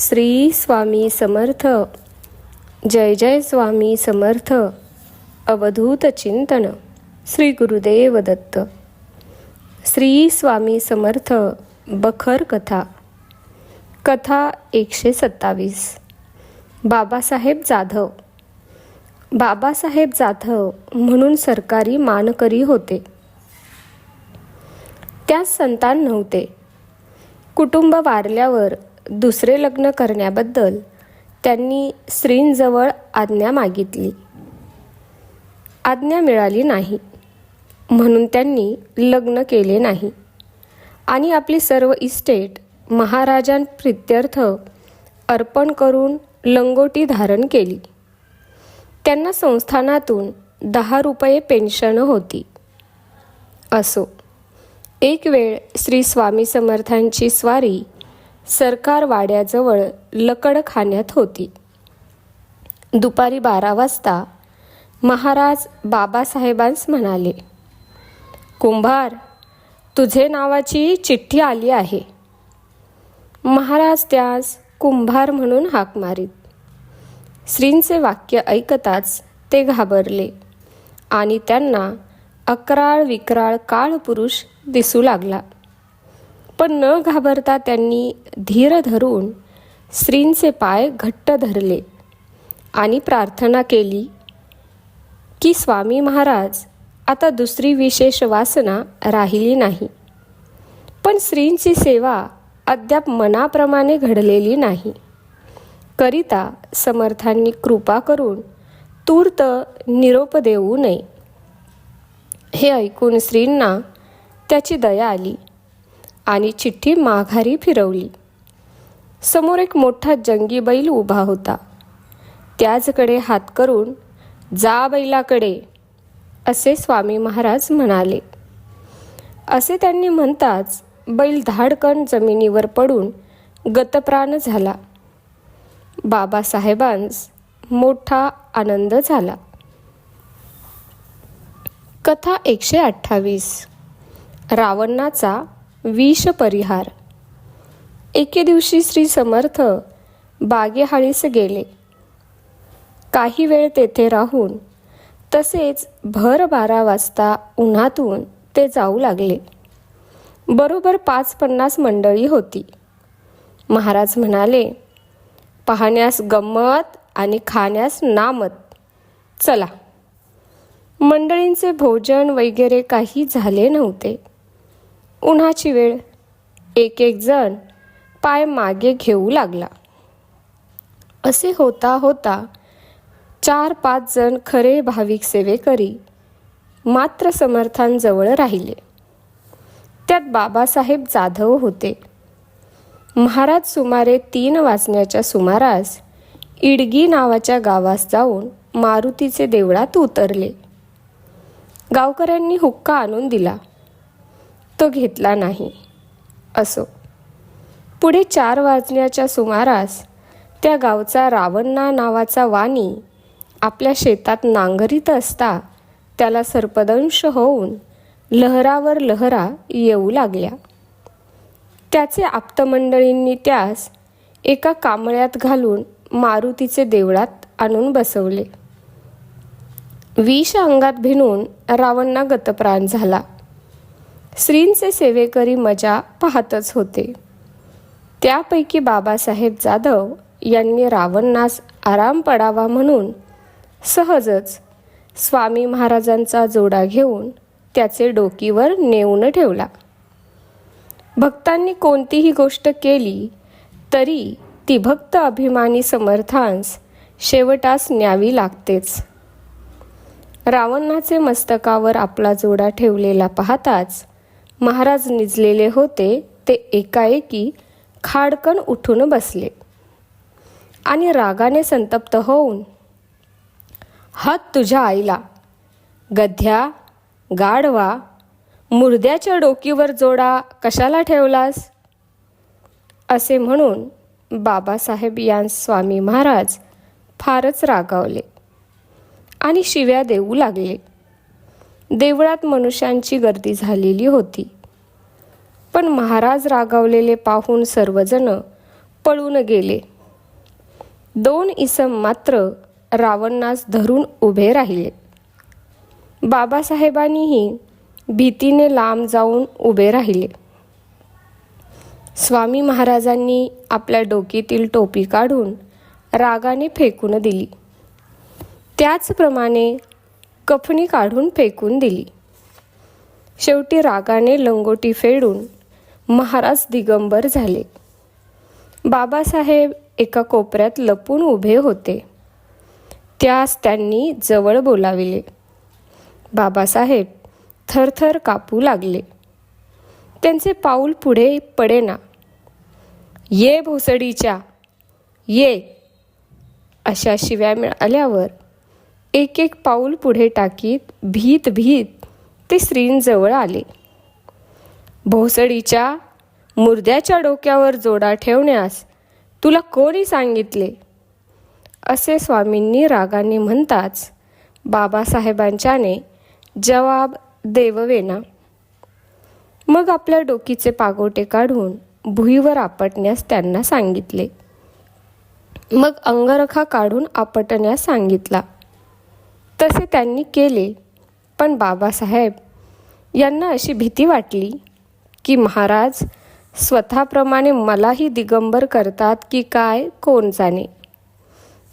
श्री स्वामी समर्थ. जय जय स्वामी समर्थ. अवधूत चिंतन. श्री गुरुदेव दत्त. श्री स्वामी समर्थ बखर कथा. कथा एकशे सत्तावीस. बाबासाहेब जाधव. बाबासाहेब जाधव म्हणून सरकारी मानकरी होते. त्यास संतान नव्हते. कुटुंब वारल्यावर दुसरे लग्न करण्याबद्दल त्यांनी श्रींजवळ आज्ञा मागितली. आज्ञा मिळाली नाही. म्हणून त्यांनी लग्न केले नाही. आणि आपली सर्व इस्टेट महाराजांप्रित्यर्थ अर्पण करून लंगोटी धारण केली. त्यांना संस्थानातून दहा रुपये पेन्शन होती. असो एक वेळ श्री स्वामी समर्थांची स्वारी सरकार वाड्याजवळ लकडखान्यात होती. दुपारी बारा वाजता महाराज बाबासाहेबांस म्हणाले कुंभार तुझे नावाची चिठ्ठी आली आहे. महाराज त्यास कुंभार म्हणून हाक मारीत. श्रींचे वाक्य ऐकताच ते घाबरले आणि त्यांना अकराळ विक्राळ काळ पुरुष दिसू लागला. पण न घाबरता त्यांनी धीर धरून श्रींचे पाय घट्ट धरले आणि प्रार्थना केली की स्वामी महाराज आता दुसरी विशेष वासना राहिली नाही. पण श्रींची सेवा अद्याप मनाप्रमाणे घडलेली नाही. करिता समर्थांनी कृपा करून तूर्त निरोप देऊ नये. हे ऐकून श्रींना त्याची दया आली. आणि चिठ्ठी माघारी फिरवली. समोर एक मोठा जंगी बैल उभा होता. त्याचकडे हात करून जा बैलाकडे असे स्वामी महाराज म्हणाले. असे त्यांनी म्हणताच बैल धाडकन जमिनीवर पडून गतप्राण झाला. बाबासाहेबांस मोठा आनंद झाला. कथा एकशे अठ्ठावीस. रावणाचा विष परिहार एके दिवशी श्री समर्थ बागेहाळीस गेले. काही वेळ तेथे राहून तसेच भर बारा वाजता उन्हातून ते जाऊ लागले. बरोबर पाच पन्नास मंडळी होती. महाराज म्हणाले पाहण्यास गंमत आणि खाण्यास नामत. चला. मंडळींचे भोजन वगैरे काही झाले नव्हते. उन्हाची वेळ. एक एक जण पाय मागे घेऊ लागला. असे होता होता चार पाच जण खरे भाविक सेवेकरी मात्र समर्थांजवळ राहिले. त्यात बाबासाहेब जाधव होते. महाराज सुमारे तीन वाजण्याच्या सुमारास इडगी नावाच्या गावास जाऊन मारुतीचे देवळात उतरले. गावकऱ्यांनी हुक्का आणून दिला. तो घेतला नाही. असो. पुढे चार वाजण्याच्या सुमारास त्या गावचा रावणा नावाचा वाणी आपल्या शेतात नांगरीत असता त्याला सर्पदंश होऊन लहरावर लहरा येऊ लागल्या. त्याचे आप्तमंडळींनी त्यास एका कांबळ्यात घालून मारुतीचे देवळात आणून बसवले. विष अंगात भिनून रावणना गतप्राण झाला. श्रींचे सेवेकरी मजा पाहतच होते. त्यापैकी बाबासाहेब जाधव यांनी रावणास आराम पडावा म्हणून सहजच स्वामी महाराजांचा जोडा घेऊन त्याचे डोकीवर नेऊन ठेवला. भक्तांनी कोणतीही गोष्ट केली तरी ती भक्त अभिमानी समर्थांस शेवटास न्यावी लागतेच. रावणाचे मस्तकावर आपला जोडा ठेवलेला पाहताच महाराज निजलेले होते ते एकाएकी खाडकन उठून बसले. आणि रागाने संतप्त होऊन हात तुझ्या आईला. गध्या गाढवा मुर्द्याच्या डोकीवर जोडा कशाला ठेवलास? असे म्हणून बाबासाहेब यांस स्वामी महाराज फारच रागावले आणि शिव्या देऊ लागले. देवळात मनुष्यांची गर्दी झालेली होती. पण महाराज रागावलेले पाहून सर्वजण पळून गेले. दोन इसम मात्र रावणास धरून उभे राहिले. बाबासाहेबांनीही भीतीने लांब जाऊन उभे राहिले. स्वामी महाराजांनी आपल्या डोकीतील टोपी काढून रागाने फेकून दिली. त्याचप्रमाणे कफणी काढून फेकून दिली. शेवटी रागाने लंगोटी फेडून महाराज दिगंबर झाले. बाबासाहेब एका कोपऱ्यात लपून उभे होते. त्यास त्यांनी जवळ बोलाविले. बाबासाहेब थरथर कापू लागले. त्यांचे पाऊल पुढे पडेना. ये भोसडीच्या. ये. अशा शिव्या मिळाल्यावर एक एक पाऊल पुढे टाकीत भीत भीत ते स्त्रींजवळ आले. भोसडीच्या मुर्द्याच्या डोक्यावर जोडा ठेवण्यास तुला कोणी सांगितले? असे स्वामींनी रागाने म्हणताच बाबासाहेबांच्याने जवाब देववेना. मग आपल्या डोकीचे पागोटे काढून भुईवर आपटण्यास त्यांना सांगितले. मग अंगरखा काढून आपटण्यास सांगितला. तसे त्यांनी केले. पण बाबासाहेब यांना अशी भीती वाटली की महाराज स्वतःप्रमाणे मलाही दिगंबर करतात की काय कोण जाणे?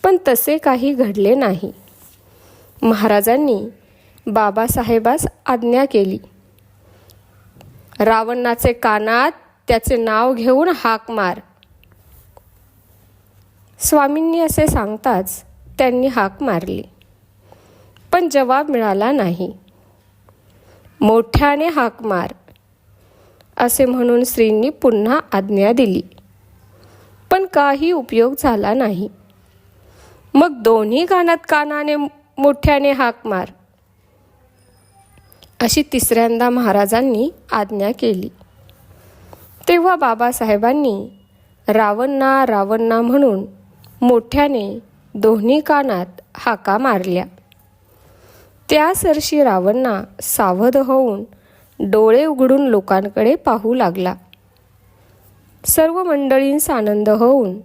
पण तसे काही घडले नाही. महाराजांनी बाबासाहेबास आज्ञा केली. रावणाचे कानात त्याचे नाव घेऊन हाक मार. स्वामींनी असे सांगताच त्यांनी हाक मारली. पण जवाब मिळाला नाही. मोठ्याने हाक मार असे म्हणून श्रींनी पुन्हा आज्ञा दिली. पण काही उपयोग झाला नाही. मग दोन्ही कानात कानाने मोठ्याने हाक मार अशी तिसऱ्यांदा महाराजांनी आज्ञा केली. तेव्हा बाबासाहेबांनी रावणना रावणना म्हणून मोठ्याने दोन्ही कानात हाका मारल्या. त्या सरशी रावणना सावध होऊन डोळे उघडून लोकांकडे पाहू लागला. सर्व मंडळींचा आनंद होऊन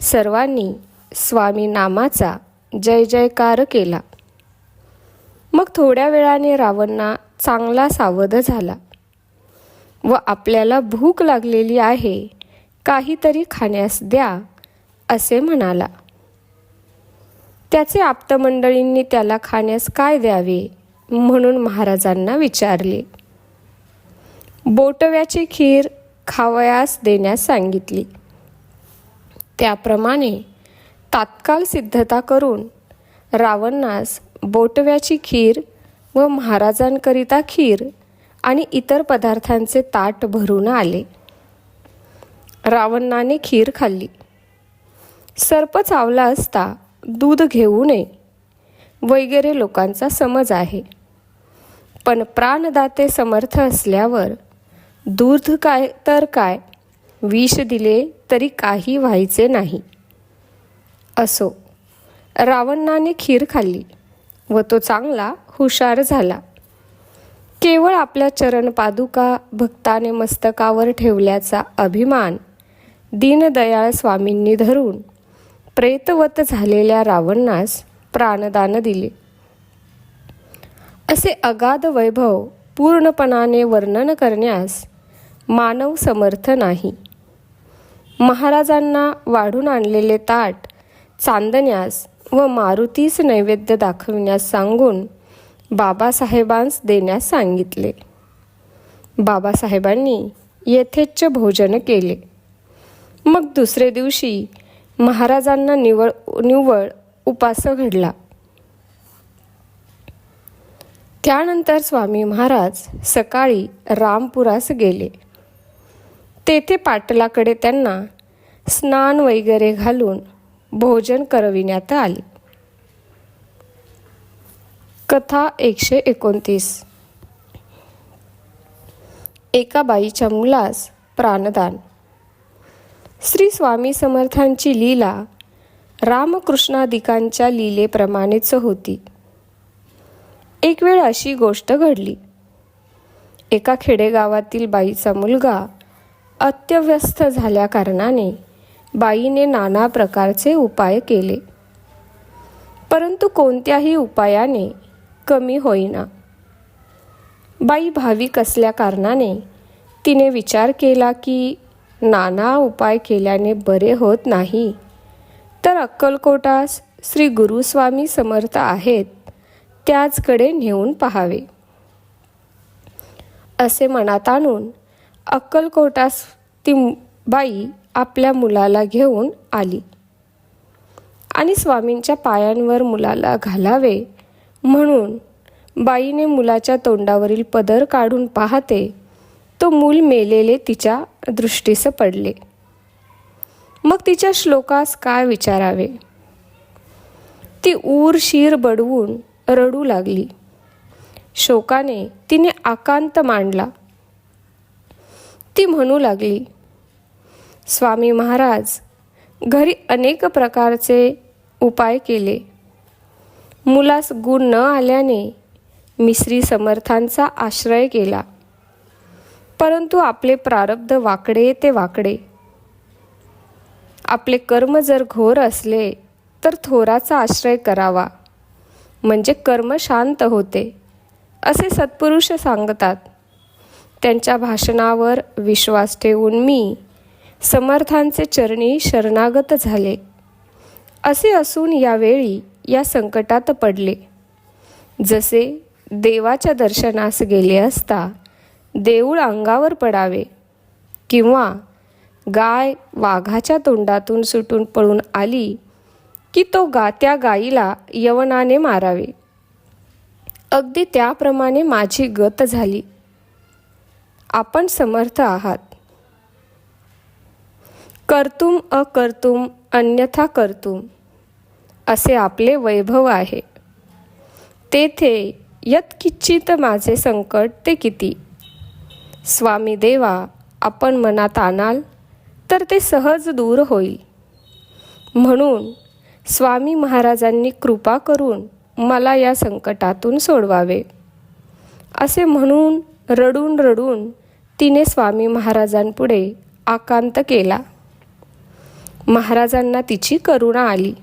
सर्वांनी स्वामी नामाचा जय जयकार केला. मग थोड्या वेळाने रावणना चांगला सावध झाला. व आपल्याला भूक लागलेली आहे काहीतरी खाण्यास द्या असे म्हणाला. त्याचे आप्तमंडळींनी त्याला खाण्यास काय द्यावे? म्हणून महाराजांना विचारले. बोटव्याची खीर खावयास देण्यास सांगितली. त्याप्रमाणे तात्काळ सिद्धता करून रावणास बोटव्याची खीर व महाराजांकरिता खीर आणि इतर पदार्थांचे ताट भरून आले. रावणाने खीर खाल्ली. सर्प चावला असता दूध घेऊ नये. वगैरे लोकांचा समज आहे. पण प्राणदाते समर्थ असल्यावर दूध काय तर काय विष दिले तरी काही व्हायचे नाही. असो रावणाने खीर खाल्ली व तो चांगला हुशार झाला. केवळ आपल्या चरणपादुका भक्ताने मस्तकावर ठेवल्याचा अभिमान दीनदयाळ स्वामींनी धरून प्रेतवत झालेल्या रावणास प्राणदान दिले. असे अगाध वैभव पूर्णपणाने वर्णन करण्यास मानव समर्थ नाही. महाराजांना वाढून आणलेले ताट चांदण्यास व मारुतीस नैवेद्य दाखविण्यास सांगून बाबासाहेबांस देण्यास सांगितले. बाबासाहेबांनी यथेच्छ भोजन केले. मग दुसरे दिवशी महाराजांना निवळ निव्वळ उपास घडला. त्यानंतर स्वामी महाराज सकाळी रामपुरास गेले. तेथे पाटलाकडे त्यांना स्नान वगैरे घालून भोजन करविण्यात आले. कथा एकशे एकोणतीस. एका बाईच्या मुलास प्राणदान. श्री स्वामी समर्थांची लीला रामकृष्णादिकांच्या लीलेप्रमाणेच होती. एक वेळ अशी गोष्ट घडली. एका खेडेगावातील बाईचा मुलगा अत्यव्यस्त झाल्या कारणाने बाईने नाना प्रकारचे उपाय केले. परंतु कोणत्याही उपायाने कमी होईना. बाई भाविक असल्या कारणाने तिने विचार केला की नाना उपाय केल्याने बरे होत नाही. तर अक्कलकोटास श्री गुरुस्वामी समर्थ आहेत त्याचकडे नेऊन पाहावे. असे मनात आणून अक्कलकोटास ती बाई आपल्या मुलाला घेऊन आली. आणि स्वामींच्या पायांवर मुलाला घालावे म्हणून बाईने मुलाच्या तोंडावरील पदर काढून पाहते. तो मूल मेलेले तिच्या दृष्टीस पडले. मग तिच्या श्लोकास काय विचारावे? ती ऊर शीर बडवून रडू लागली. शोकाने तिने आकांत मांडला. ती म्हणू लागली स्वामी महाराज घरी अनेक प्रकारचे उपाय केले. मुलास गुण न आल्याने मी समर्थांचा आश्रय केला. परंतु आपले प्रारब्ध वाकडे ते वाकडे. आपले कर्म जर घोर असले तर थोराचा आश्रय करावा. म्हणजे कर्म शांत होते असे सत्पुरुष सांगतात. त्यांच्या भाषणावर विश्वास ठेवून मी समर्थांचे चरणी शरणागत झाले. असे असून यावेळी या संकटात पडले. जसे देवाच्या दर्शनास गेले असता देऊळ अंगावर पडावे किंवा गाय वाघाच्या तोंडातून सुटून पळून आली की तो गा त्या गायीला यवनाने मारावे. अगदी त्याप्रमाणे माझी गत झाली. आपण समर्थ आहात. कर्तुम अकर्तुम अन्यथा कर्तुम असे आपले वैभव आहे. तेथे यत्किच्चित माझे संकट ते किती? स्वामी देवा आपण मनात आणाल तर ते सहज दूर होईल. म्हणून स्वामी महाराजांनी कृपा करून मला या संकटातून सोडवावे. असे म्हणून रडून रडून तिने स्वामी महाराजांपुढे आकांत केला. महाराजांना तिची करुणा आली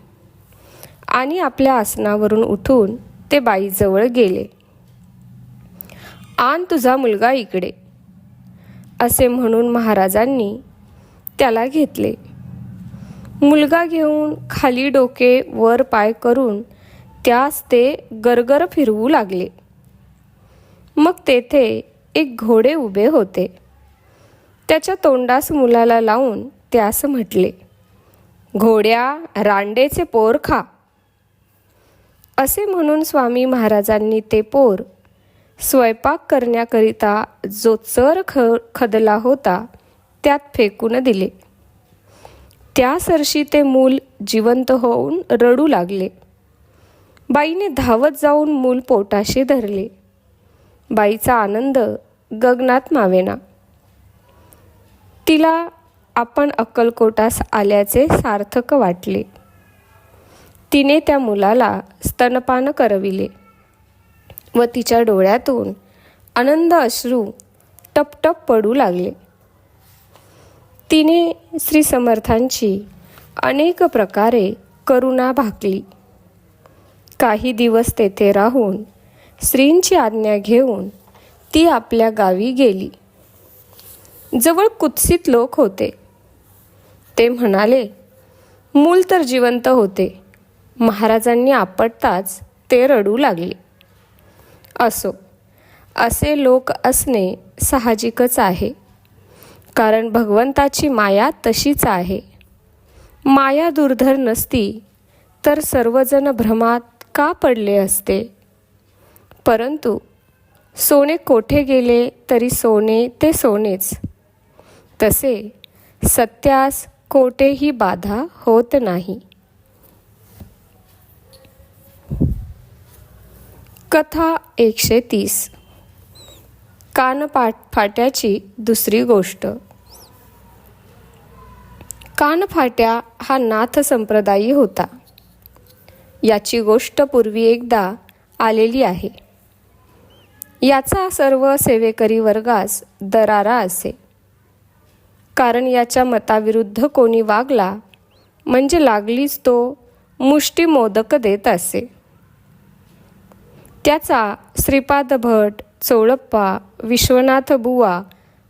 आणि आपल्या आसनावरून उठून ते बाईजवळ गेले. आण तुझा मुलगा इकडे. असे म्हणून महाराजांनी त्याला घेतले. मुलगा घेऊन खाली डोके वर पाय करून त्यास ते गरगर फिरवू लागले. मग तेथे एक घोडे उभे होते. त्याच्या तोंडास मुलाला लावून त्यास म्हटले घोड्या रांडेचे पोर खा. असे म्हणून स्वामी महाराजांनी ते पोर स्वयंपाक करण्याकरिता जो चर ख खदला होता त्यात फेकून दिले. त्या सरशी ते मूल जिवंत होऊन रडू लागले. बाईने धावत जाऊन मूल पोटाशी धरले. बाईचा आनंद गगनात मावेना. तिला आपण अक्कलकोटास आल्याचे सार्थक वाटले. तिने त्या मुलाला स्तनपान करविले. व तिच्या डोळ्यातून आनंद अश्रू टपटप पडू लागले. तिने श्री समर्थांची अनेक प्रकारे करुणा भाकली. काही दिवस तेथे राहून श्रींची आज्ञा घेऊन ती आपल्या गावी गेली. जवळ कुत्सित लोक होते. ते म्हणाले मूल तर जिवंत होते. महाराजांनी आपटताच ते रडू लागले. असो. असे लोक असणे साहजिकच आहे. कारण भगवंताची माया तशीच आहे. माया दुर्धर नसती तर सर्वजण भ्रमात का पडले असते? परंतु सोने कोठे गेले तरी सोने ते सोनेच. तसे सत्यास कोठेही बाधा होत नाही. कथा एकशे तीस कानपाट फाट्याची दुसरी गोष्ट. कानफाट्या हा नाथ संप्रदायी होता. याची गोष्ट पूर्वी एकदा आलेली आहे. याचा सर्व सेवेकरी वर्गास दरारा असे. कारण याच्या मताविरुद्ध कोणी वागला म्हणजे लागलीच तो मुष्टी मोदक देत असे. त्याचा श्रीपाद भट चोळप्पा विश्वनाथ बुवा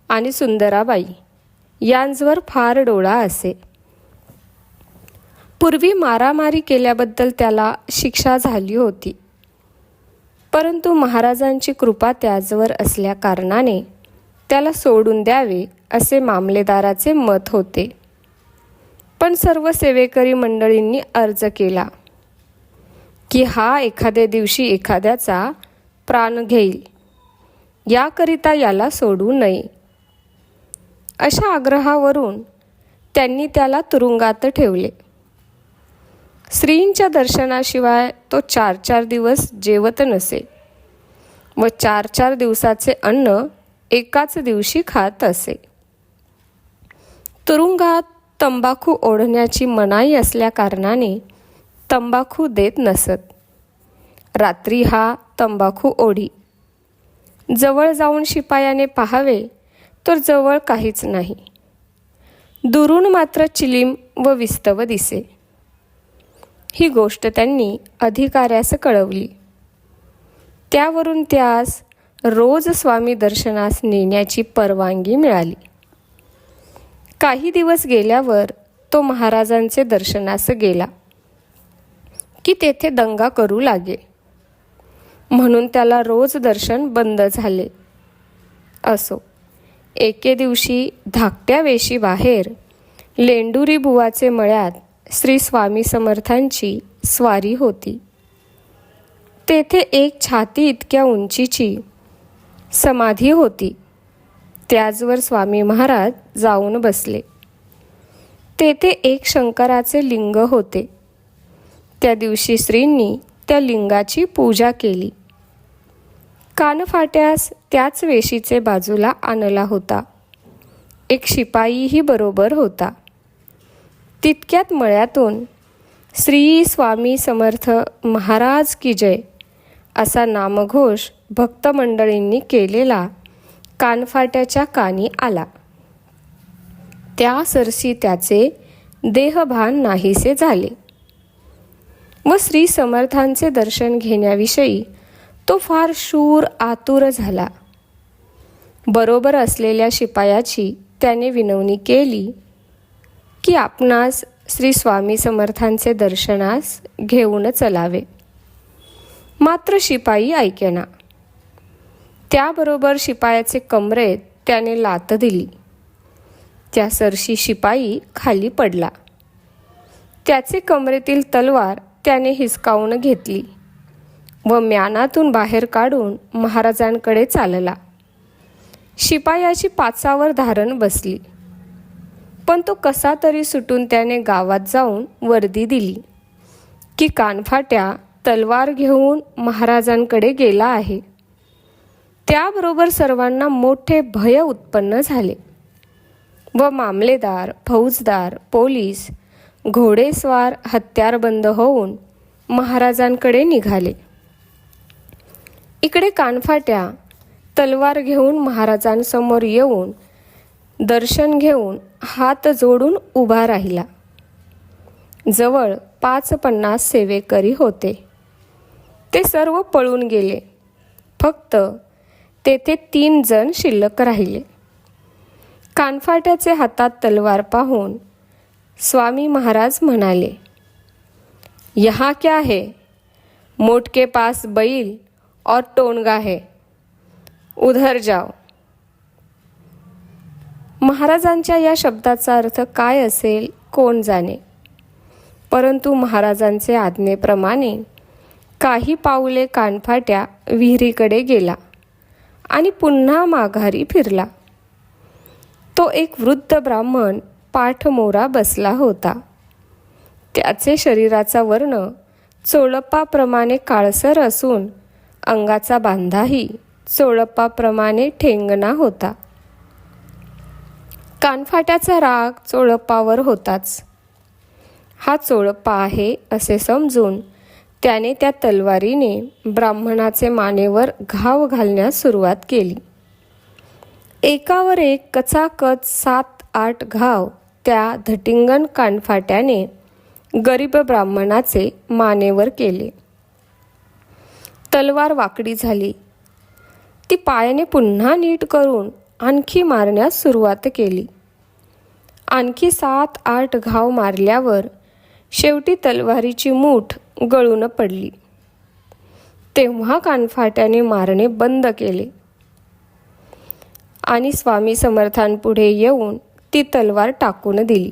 आणि सुंदराबाई यांजवर फार डोळा असे. पूर्वी मारामारी केल्याबद्दल त्याला शिक्षा झाली होती. परंतु महाराजांची कृपा त्याजवर असल्या कारणाने त्याला सोडून द्यावे असे मामलेदाराचे मत होते. पण सर्व सेवेकरी मंडळींनी अर्ज केला. की हा एखाद्या दिवशी एखाद्याचा प्राण घेईल. याकरिता याला सोडू नये. अशा आग्रहावरून त्यांनी त्याला तुरुंगात ठेवले. स्त्रींच्या दर्शनाशिवाय तो चार चार दिवस जेवत नसे व चार चार दिवसाचे अन्न एकाच दिवशी खात असे. तुरुंगात तंबाखू ओढण्याची मनाई असल्याकारणाने तंबाखू देत नसत. रात्री हा तंबाखू ओढी. जवळ जाऊन शिपायाने पाहावे तर जवळ काहीच नाही. दुरून मात्र चिलीम व विस्तव दिसे. ही गोष्ट त्यांनी अधिकाऱ्यास कळवली. त्यावरून त्यास रोज स्वामी दर्शनास नेण्याची परवानगी मिळाली. काही दिवस गेल्यावर तो महाराजांचे दर्शनास गेला. की तेथे दंगा करू लागे. म्हणून त्याला रोज दर्शन बंद झाले. असो. एके दिवशी धाकट्या वेशी बाहेर लेंडुरी बुवाचे मळ्यात श्री स्वामी समर्थांची स्वारी होती. तेथे एक छाती इतक्या उंचीची समाधी होती. त्याचवर स्वामी महाराज जाऊन बसले. तेथे एक शंकराचे लिंग होते. त्या दिवशी स्त्रींनी त्या लिंगाची पूजा केली. कानफाट्यास त्याच वेशीचे बाजूला आणला होता. एक शिपाईही बरोबर होता. तितक्यात मळ्यातून श्री स्वामी समर्थ महाराज की जय असा नामघोष भक्तमंडळींनी केलेला कानफाट्याच्या कानी आला. त्या सरसी त्याचे देहभान नाहीसे झाले. व श्री समर्थांचे दर्शन घेण्याविषयी तो फार शूर आतुर झाला. बरोबर असलेल्या शिपायाची त्याने विनवणी केली की आपणास श्री स्वामी समर्थांचे दर्शनास घेऊन चलावे. मात्र शिपाई ऐकेना. त्याबरोबर शिपायाचे कमरे त्याने लात दिली. त्या सरशी शिपाई खाली पडला. त्याचे कमरेतील तलवार त्याने हिसकावून घेतली. व म्यानातून बाहेर काढून महाराजांकडे चालला. शिपायाची पाचावर धारण बसली. पण तो कसा तरी सुटून त्याने गावात जाऊन वर्दी दिली की कानफाट्या तलवार घेऊन महाराजांकडे गेला आहे. त्याबरोबर सर्वांना मोठे भय उत्पन्न झाले. व मामलेदार फौजदार पोलीस घोडेस्वार हत्यारबंद होऊन महाराजांकडे निघाले. इकडे कानफाट्या तलवार घेऊन महाराजांसमोर येऊन दर्शन घेऊन हात जोडून उभा राहिला. जवळ पाच पन्नास सेवेकरी होते. ते सर्व पळून गेले. फक्त तेथे तीन जण शिल्लक राहिले. कानफाट्याचे हातात तलवार पाहून स्वामी महाराज म्हणाले यहाँ क्या है? मोट के पास बैल और टोनगा है। उधर जाओ. महाराजांच्या या शब्दाचा अर्थ काय असेल कोण जाणे? परंतु महाराजांचे आज्ञेप्रमाणे काही पाऊले कानफाट्या विहिरीकडे गेला आणि पुन्हा माघारी फिरला. तो एक वृद्ध ब्राह्मण पाठमोरा बसला होता. त्याचे शरीराचा वर्ण चोळप्पाप्रमाणे काळसर असून अंगाचा बांधाही चोळप्पाप्रमाणे ठेंगणा होता. कानफाट्याचा राग चोळप्पावर होताच. हा चोळप्पा आहे असे समजून त्याने त्या तलवारीने ब्राह्मणाचे मानेवर घाव घालण्यास सुरुवात केली. एकावर एक कचाकच सात आठ घाव त्या धटिंगण कानफाट्याने गरीब ब्राह्मणाचे मानेवर केले. तलवार वाकडी झाली. ती पायाने पुन्हा नीट करून आणखी मारण्यास सुरुवात केली. आणखी सात आठ घाव मारल्यावर शेवटी तलवारीची मूठ गळून पडली. तेव्हा कानफाट्याने मारणे बंद केले. आणि स्वामी समर्थांपुढे येऊन ती तलवार टाकून दिली.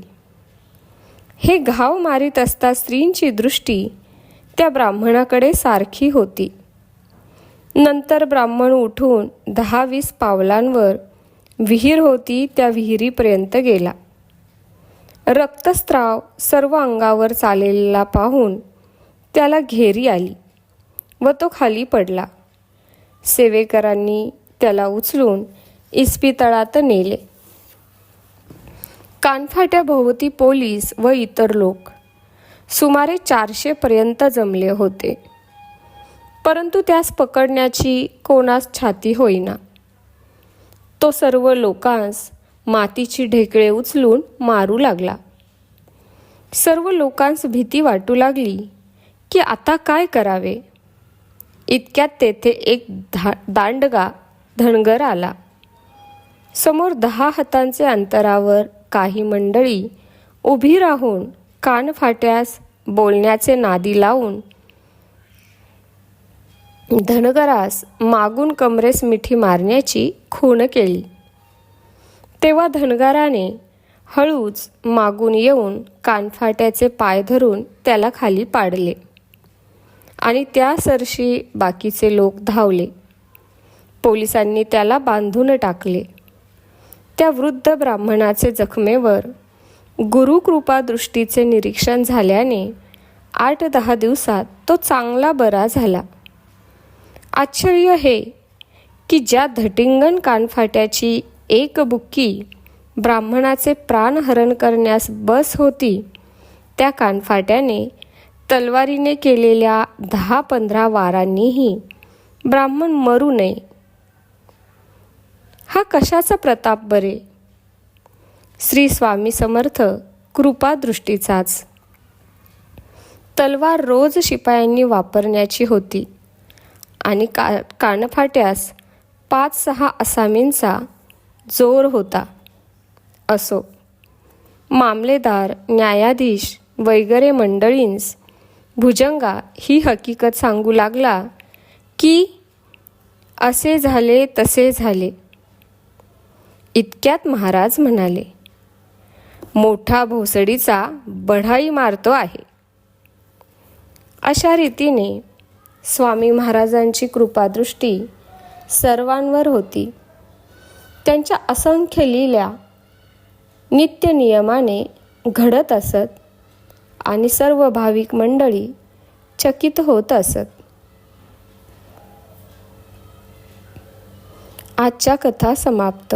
हे घाव मारीत असता स्त्रींची दृष्टी त्या ब्राह्मणाकडे सारखी होती. नंतर ब्राह्मण उठून दहा वीस पावलांवर विहीर होती त्या विहिरीपर्यंत गेला. रक्तस्त्राव सर्व अंगावर चाललेला पाहून त्याला घेरी आली व तो खाली पडला. सेवेकरांनी त्याला उचलून इस्पितळात नेले. कानफाट्याभोवती पोलीस व इतर लोक. सुमारे चारशेपर्यंत जमले होते. परंतु त्यास पकडण्याची कोणास छाती होईना. तो सर्व लोकांस मातीची ढेकळे उचलून मारू लागला. सर्व लोकांस भीती वाटू लागली की आता काय करावे? इतक्यात तेथे एक धा दांडगा धनगर आला. समोर दहा हातांचे अंतरावर काही मंडळी उभी राहून कानफाट्यास बोलण्याचे नादी लावून धनगरास मागून कमरेस मिठी मारण्याची खूण केली. तेव्हा धनगराने हळूच मागून येऊन कानफाट्याचे पाय धरून त्याला खाली पाडले आणि त्या सरशी बाकीचे लोक धावले. पोलिसांनी त्याला बांधून टाकले. त्या वृद्ध ब्राह्मणाचे जखमेवर गुरुकृपा दृष्टीचे निरीक्षण झाल्याने आठ दहा दिवसात तो चांगला बरा झाला. आश्चर्य हे की ज्या धटिंगण कानफाट्याची एक बुक्की ब्राह्मणाचे प्राणहरण करण्यास बस होती त्या कानफाट्याने तलवारीने केलेल्या दहा पंधरा वारांनीही ब्राह्मण मरू नये हा कशाचा प्रताप बरे? श्री स्वामी समर्थ कृपा दृष्टीचाच तलवार रोज शिपायांनी वापरण्याची होती. आणि का कानफाट्यास पाच सहा असामींचा जोर होता. असो मामलेदार न्यायाधीश वगैरे मंडळींस भुजंगा ही हकीकत सांगू लागला की असे झाले तसे झाले. इतक्यात महाराज म्हणाले मोठा भोसडीचा बढाई मारतो आहे. अशा रीतीने स्वामी महाराजांची कृपादृष्टी सर्वांवर होती. त्यांच्या असंख्य लील्या नित्य नियमाने घडत असत आणि सर्व भाविक मंडळी चकित होत असत. आजच्या कथा समाप्त.